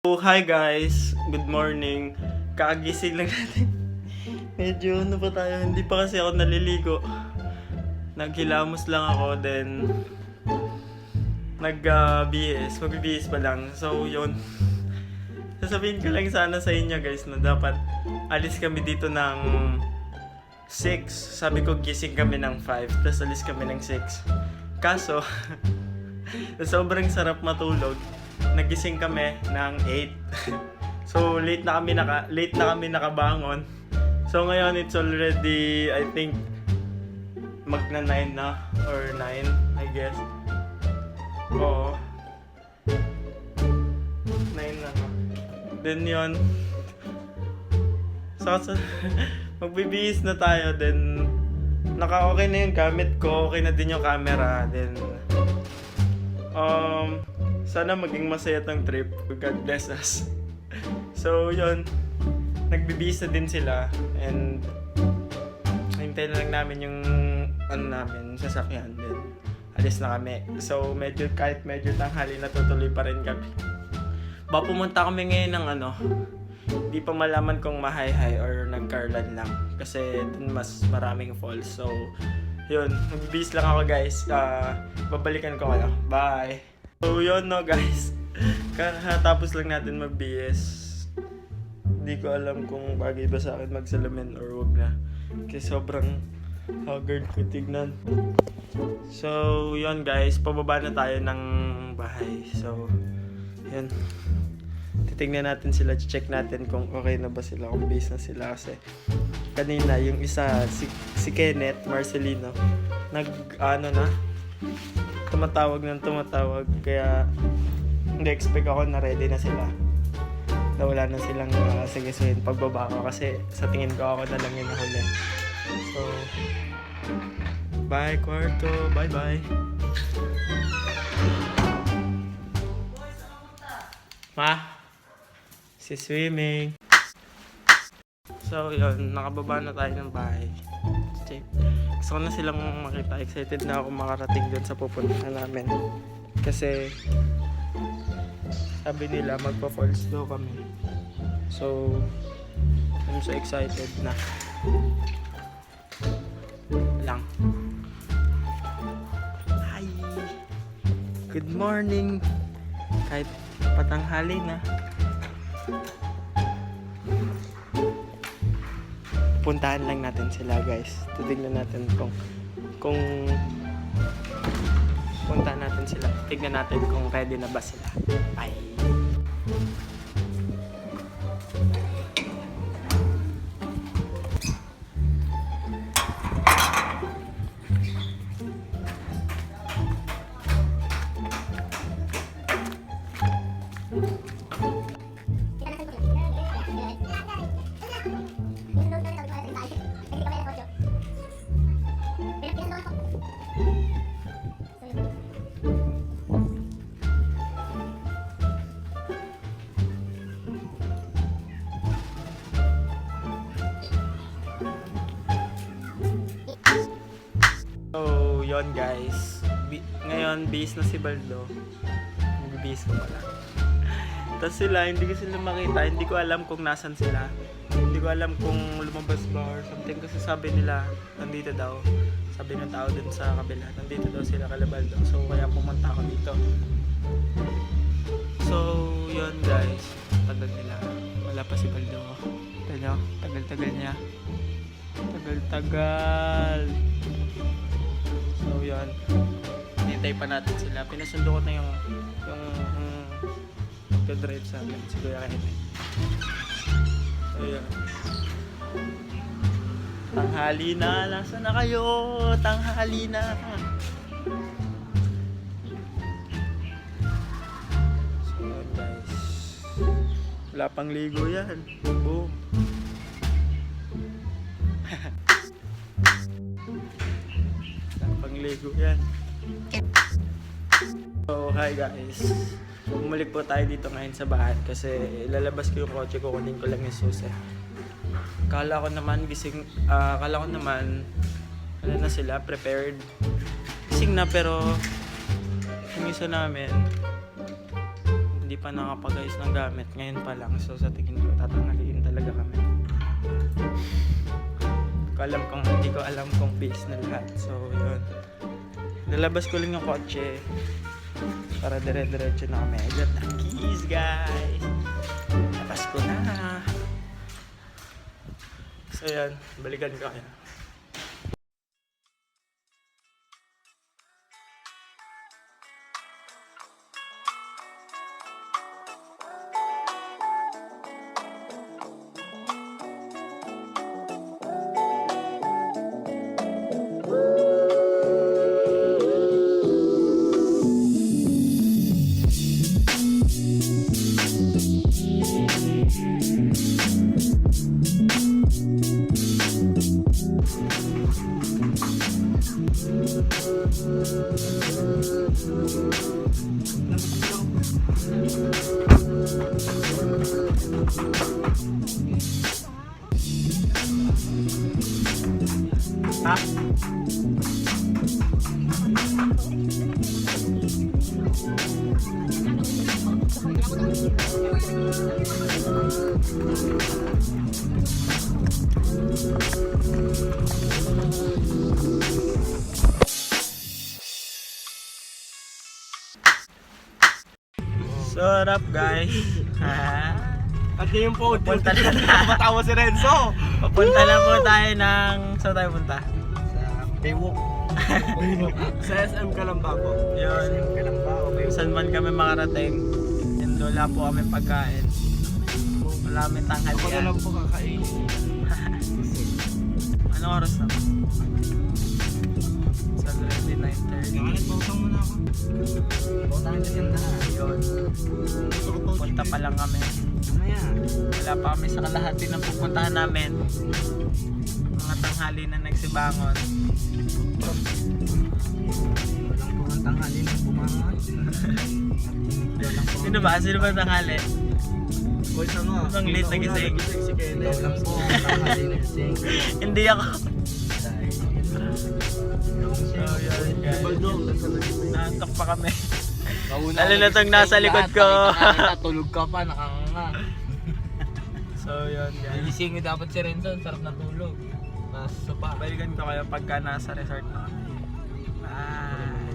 Oh, hi guys! Good morning. Kakagising lang natin. Medyo ano pa tayo, hindi pa kasi ako naliligo. Naghilamos lang ako, then nag-BS. Mag-BS pa lang. So, yun. Sasabihin ko lang sana sa inyo guys na dapat alis kami dito ng 6. Sabi ko gising kami ng 5, tapos alis kami ng 6. Kaso, sobrang sarap matulog, nagising kami ng 8. so late na kami naka late na kami nakabangon. So ngayon it's already I think magna 9 na or 9 I guess. Oo. 9 na. Then yon So, so magbibihis na tayo then naka okay na yung gamit ko, okay na din yung camera, then um sana maging masaya tong trip. God bless us. so, yun. Nagbibihis na din sila and hintay na lang namin yung ano namin, sasakyan din. Alis na kami. So, medyo kahit medyo tanghali natutuloy pa rin kami. Ba pumunta kami ngayon ng ano, di pa malaman kung mahay-hay or nagkarlan lang. Kasi dun mas maraming falls. So, yun. Magbibihis lang ako guys. Ah, babalikan ko kayo. Bye! So, yun no guys. Kakatapos lang natin mag-BS. Hindi ko alam kung bagay ba sa akin magsalamin or wag na. Kasi sobrang haggard ko tignan. So, yun guys. Pababa na tayo ng bahay. So, yun. Titignan natin sila. Check natin kung okay na ba sila. Kung base na sila. Kasi kanina yung isa, si, si Kenneth Marcelino, nag, ano na, tumatawag ng tumatawag. Kaya, hindi expect ako na ready na sila. Na wala na silang uh, sigisuhin pagbaba ko kasi sa tingin ko ako na lang yung nahuli. So, bye kwarto, bye bye. Ma, si swimming. So, yun, nakababa na tayo ng bahay. Check. Gusto na silang makita. Excited na ako makarating dun sa pupuntahan namin. Kasi, sabi nila magpa-falls daw kami. So, I'm so excited na. Lang. Hi! Good morning! Kahit patanghali na. Puntahan lang natin sila guys. Titignan natin kung kung puntahan natin sila. Tignan natin kung ready na ba sila. Bye! Yon guys. Bi- ngayon, base na si Baldo. Base ko pala. Tapos sila, hindi ko sila makita. Hindi ko alam kung nasan sila. Hindi ko alam kung lumabas ba or something. Kasi sabi nila, nandito daw. Sabi ng tao dun sa kabila, nandito daw sila kala Baldo. So, kaya pumunta ako dito. So, yon guys. Tagal nila. Wala pa si Baldo. Nyo, tagal-tagal niya. Tagal-tagal. So, yun. Hintay pa natin sila. Pinasundo ko na yung yung um, drive sa amin. Si Kuya Kenneth. So, yun. Tanghali na. Nasaan na kayo? Tanghali na. So, guys. Wala pang ligo yan. Boom. Pangligo yan. So, hi guys. Bumalik po tayo dito ngayon sa bahay kasi ilalabas ko yung kotse ko, kunin ko lang yung susi. Kala ko naman gising, ah, kala ko naman ano na sila, prepared. Gising na pero yung isa namin hindi pa nakapag-ayos ng gamit. Ngayon pa lang. So sa tingin ko, tatanghalin talaga kami. Hindi ko alam kung hindi ko alam kung base na lahat. So yun. Lalabas ko lang yung kotse para dire-diretso na kami. I got keys, guys. Labas ko na. So yan, balikan ko kayo. So, what up guys? At yung po, Punta na. Matawa si Renzo. Papunta lang po tayo ng... Saan tayo punta? Sa Baywalk. sa SM Kalambaco. Yun. SM Kalambaco, Baywalk. Saan man kami makarating. Wala po kami pagkain. Wala kami Ako na tanghalian. lang po kakain. Anong oras na? It's already 9.30. Kakalit, pautang muna ako. Pautang ito yung daan. Yun. Punta pa lang kami. Mamaya. Wala pa kami sa kalahati ng pupuntahan namin. Mga tanghali na nagsibangon. Walang ang tanghali ng bumangon. Sino ba? Sino ba tanghali? Boys ano? Ibang late na gising. Si Kenneth. Walang po ang tanghali ng gising. Hindi ako. So, yun guys. Naantok pa kami. Lalo na tong nasa likod ko. Tulog ka pa, nakanganga. So yun guys. Gigising mo dapat si Renzo, sarap na tulog. Nasa sopa. Balikan ko kayo pagka nasa resort na. Bye.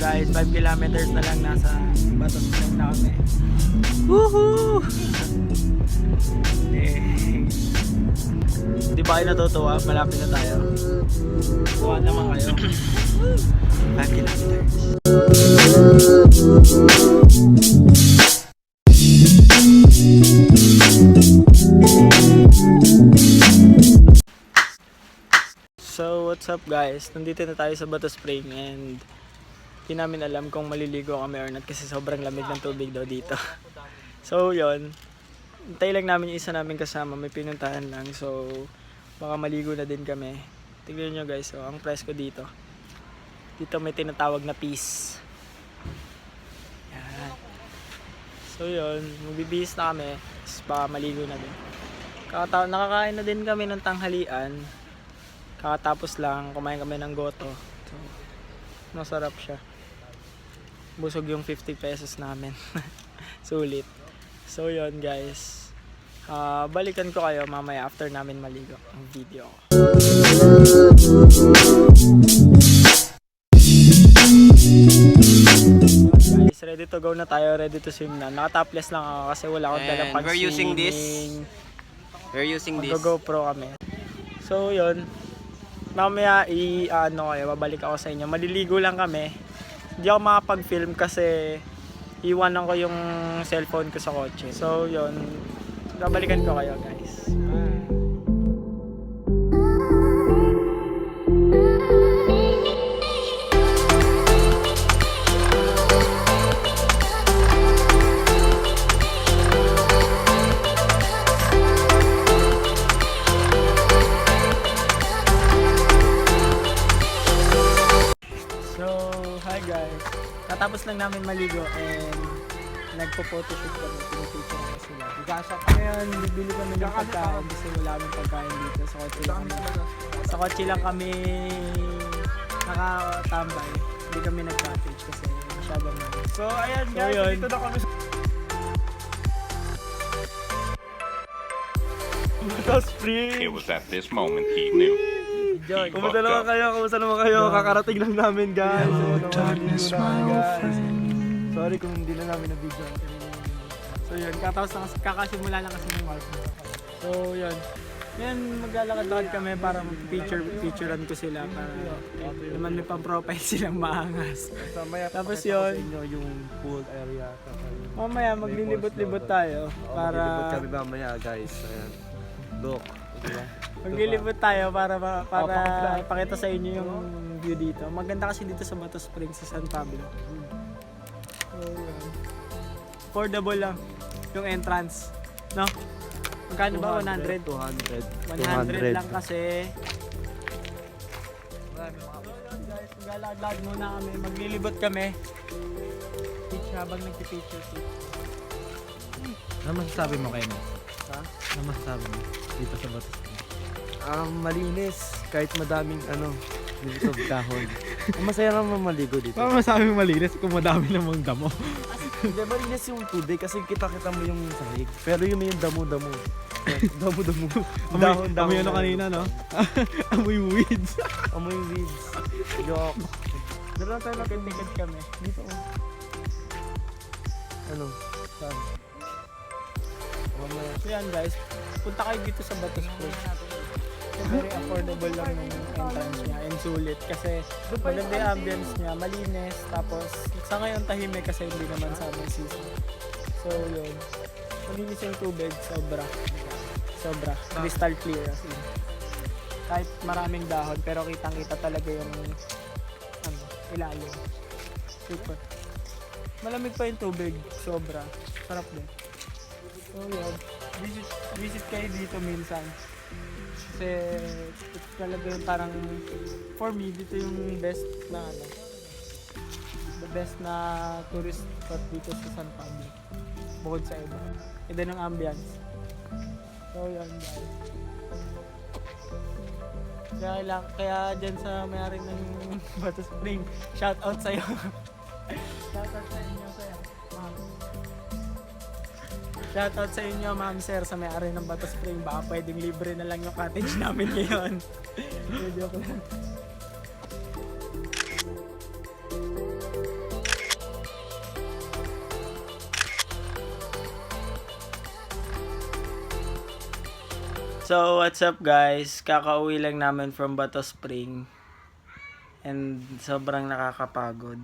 Guys, 5 kilometers na lang nasa Batos Point na kami. Woohoo! Eh, Di ba kayo natutuwa? Malapit na tayo. Tuwa naman kayo. 5 kilometers. So, what's up guys? Nandito na tayo sa Bato Spring and hindi namin alam kung maliligo kami or not kasi sobrang lamig ng tubig daw dito. So, yon Hintay lang namin yung isa namin kasama. May pinuntahan lang. So, baka maligo na din kami. Tignan nyo guys. So, ang presko dito. Dito may tinatawag na peace. Yan. So, yun. Magbibihis na kami. Tapos baka maligo na din. Kakata- nakakain na din kami ng tanghalian. Kakatapos lang, kumain kami ng goto. So, masarap siya. Busog yung 50 pesos namin. Sulit. So, yun guys. Ah, balikan ko kayo mamaya after namin maligo ang video. Yun, ready to go na tayo, ready to swim na. Naka-topless lang ako kasi wala akong dalang pang we're using this. We're using this. Mag-GoPro kami. So, yun. Mamaya, i ano kayo, babalik ako sa inyo. Maliligo lang kami. Hindi ako makapag-film kasi iwanan ko yung cellphone ko sa kotse. So, yun. Babalikan ko kayo, guys. Bye. Guys. Katapos lang namin maligo and nagpo-photoshoot kami. Pinipicture ko sila. Gasa Ngayon, bibili kami ng pagkain kasi wala kami pagkain dito. Sa kotse lang kami. Sa kotse lang kami nakatambay. Hindi kami nag-traffic kasi masyado na. So, ayan So, guys, yun. dito na kami sa... It was at this moment he knew. Enjoy. Kumusta naman kayo? Kumusta naman kayo? Kakarating lang namin guys. So, darkness, guys. Sorry kung hindi na namin na-video. So yun, katapos na kasi, kakasimula lang kasi ng work. So yun. Ngayon maglalakad-lakad kami para picture picturean ko sila para naman may pang-profile silang maangas. Tapos yun. yung pool area. Mamaya maglilibot-libot tayo para Maglilibot kami mamaya guys. Ayan. Look. Maglilibot tayo para ma- para ipakita sa inyo yung view dito. Maganda kasi dito sa Bato Springs sa San Pablo. Affordable lang yung entrance. No? Magkano ba? 100? 200. 100 lang kasi. guys, maglalakad muna kami. Maglilibot kami. Beach habang nagpipicture. Ano masasabi mo kayo? Ha? Ano masasabi mo dito sa Batas? Um, malinis. Kahit madaming ano, dito dahon. Ang Masaya naman maligo dito. Paano masasabi mo malinis kung madami namang damo? Hindi, malinis yung tubig kasi kita-kita mo yung sahig. Pero yun yung damo-damo. Damo-damo. Amoy, Dahon-dahon. amoy ano kanina, no? amoy weeds. Amoy weeds. Yok. Doon lang tayo nakitikat kami. Dito. oh. Ano? Saan? So yan guys, punta kayo dito sa Batos. So, very affordable lang yung entrance niya and sulit kasi maganda yung ambience niya, malinis, tapos sa ngayon tahimik kasi hindi naman summer season. So yun, malinis yung tubig, sobra. Sobra. Crystal clear as in. Kahit maraming dahon, pero kitang kita talaga yung ano, ilalim. Super. Malamig pa yung tubig, sobra. Sarap din. So yun, visit, visit kayo dito minsan. Kasi ito talaga yung parang, for me, dito yung best na ano, the best na tourist spot dito sa San Pablo. Bukod sa iba. And then ang ambience. So yun guys. Kaya lang, kaya dyan sa mayari ng Bato Spring, shout out sa'yo. Shoutout sa inyo, ma'am sir, sa may-ari ng Bato Spring. Baka pwedeng libre na lang yung cottage namin ngayon. Joke lang. So, what's up guys? Kakauwi lang namin from Bato Spring. And sobrang nakakapagod.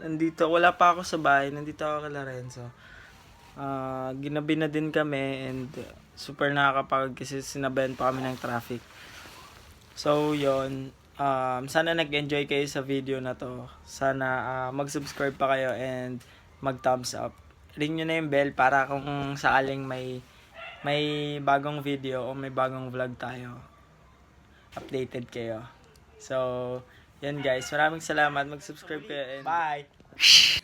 Nandito, wala pa ako sa bahay. Nandito ako kay Lorenzo. Ah, ginabi na din kami and uh, super nakakapagod kasi sinabayan pa kami ng traffic. So, yon Um, sana nag-enjoy kayo sa video na to. Sana ah, mag-subscribe pa kayo and mag-thumbs up. Ring nyo na yung bell para kung saaling may may bagong video o may bagong vlog tayo. Updated kayo. So, yan guys. Maraming salamat. Mag-subscribe kayo and bye!